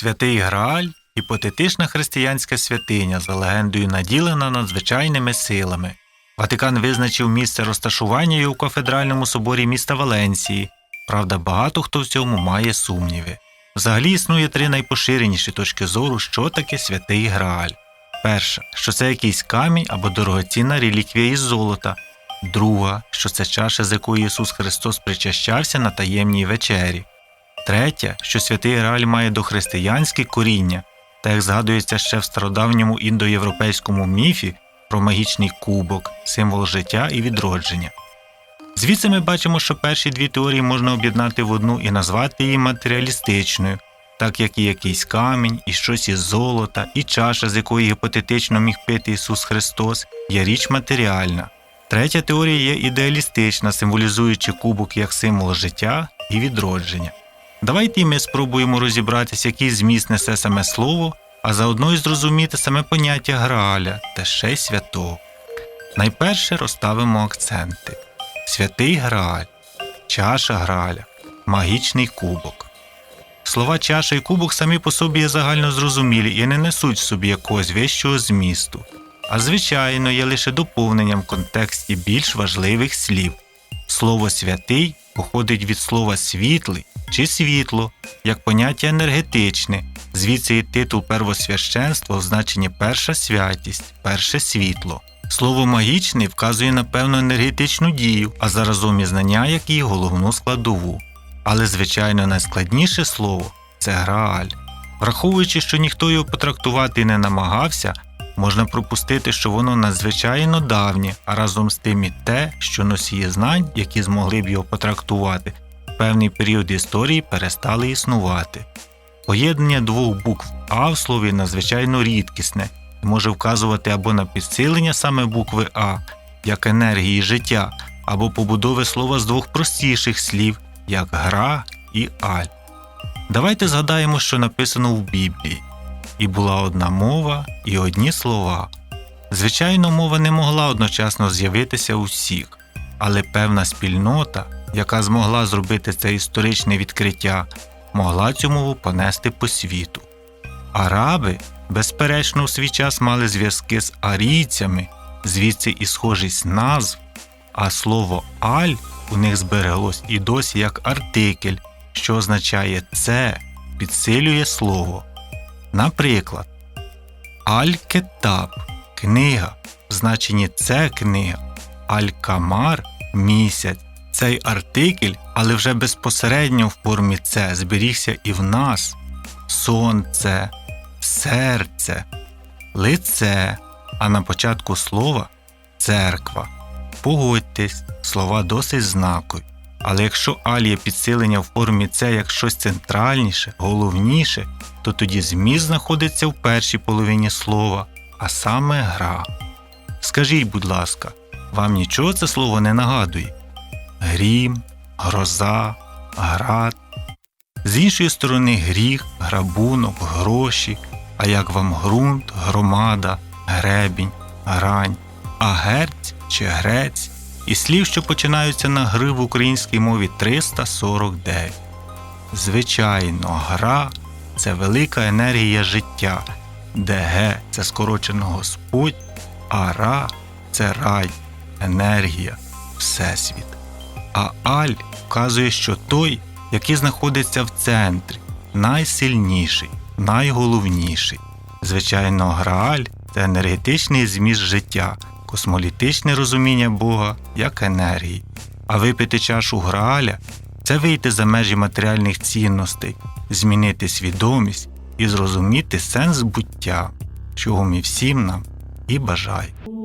Святий Грааль гіпотетична християнська святиня за легендою наділена надзвичайними силами. Ватикан визначив місце розташування її у кафедральному соборі міста Валенції. Правда, багато хто в цьому має сумніви. Взагалі існує три найпоширеніші точки зору, що таке святий Грааль. Перша, що це якийсь камінь або дорогоцінна реліквія із золота. Друга, що це чаша, з якої Ісус Христос причащався на таємній вечері. Третє, що святий Грааль має дохристиянське коріння, та як згадується ще в стародавньому індоєвропейському міфі про магічний кубок, символ життя і відродження. Звідси ми бачимо, що перші дві теорії можна об'єднати в одну і назвати її матеріалістичною, так як і якийсь камінь, і щось із золота, і чаша, з якої гіпотетично міг пити Ісус Христос, є річ матеріальна. Третя теорія є ідеалістична, символізуючи кубок як символ життя і відродження. Давайте і ми спробуємо розібратися, який зміст несе саме слово, а заодно й зрозуміти саме поняття Грааля та ще й святого. Найперше розставимо акценти: святий Грааль, чаша Грааля, магічний кубок. Слова чаша і кубок самі по собі є загально зрозумілі і не несуть в собі якогось вищого змісту, а звичайно є лише доповненням в контексті більш важливих слів. Слово святий походить від слова світлий чи світло, як поняття енергетичне, звідси і титул первосвященства в значенні перша святість, перше світло. Слово магічний вказує на певну енергетичну дію, а заразом і знання як її головну складову. Але, звичайно, найскладніше слово це грааль. Враховуючи, що ніхто його потрактувати не намагався, можна пропустити, що воно надзвичайно давнє, а разом з тим і те, що носії знань, які змогли б його потрактувати, певний період історії перестали існувати. Поєднання двох букв А в слові надзвичайно рідкісне і може вказувати або на підсилення саме букви А, як енергії життя, або побудови слова з двох простіших слів, як гра і аль. Давайте згадаємо, що написано в Біблії. І була одна мова, і одні слова. Звичайно, мова не могла одночасно з'явитися у всіх, але певна спільнота, яка змогла зробити це історичне відкриття, могла цю мову понести по світу. Араби, безперечно, в свій час мали зв'язки з арійцями, звідси і схожість назв, а слово аль у них збереглось і досі як артикль, що означає це, підсилює слово. Наприклад, Аль-Кетаб книга, в значенні це книга, Аль-Камар місяць. Цей артикль, але вже безпосередньо в формі це зберігся і в нас сонце, серце, лице, а на початку слова церква. Погодьтесь, слова досить знакові. Але якщо аль є підсилення в формі це як щось центральніше, головніше, то тоді зміст знаходиться в першій половині слова, а саме гра. Скажіть, будь ласка, вам нічого це слово не нагадує? Грім, гроза, град. З іншої сторони гріх, грабунок, гроші, а як вам ґрунт, громада, гребінь, грань, а герць чи грець і слів, що починаються на гри в українській мові 349. Звичайно, гра це велика енергія життя, де ге це скорочено Господь, а ра це рай, енергія, Всесвіт. А аль вказує, що той, який знаходиться в центрі, найсильніший, найголовніший. Звичайно, грааль це енергетичний зміст життя, космолітичне розуміння Бога як енергії. А випити чашу грааля це вийти за межі матеріальних цінностей, змінити свідомість і зрозуміти сенс буття, чого ми всім нам і бажаємо.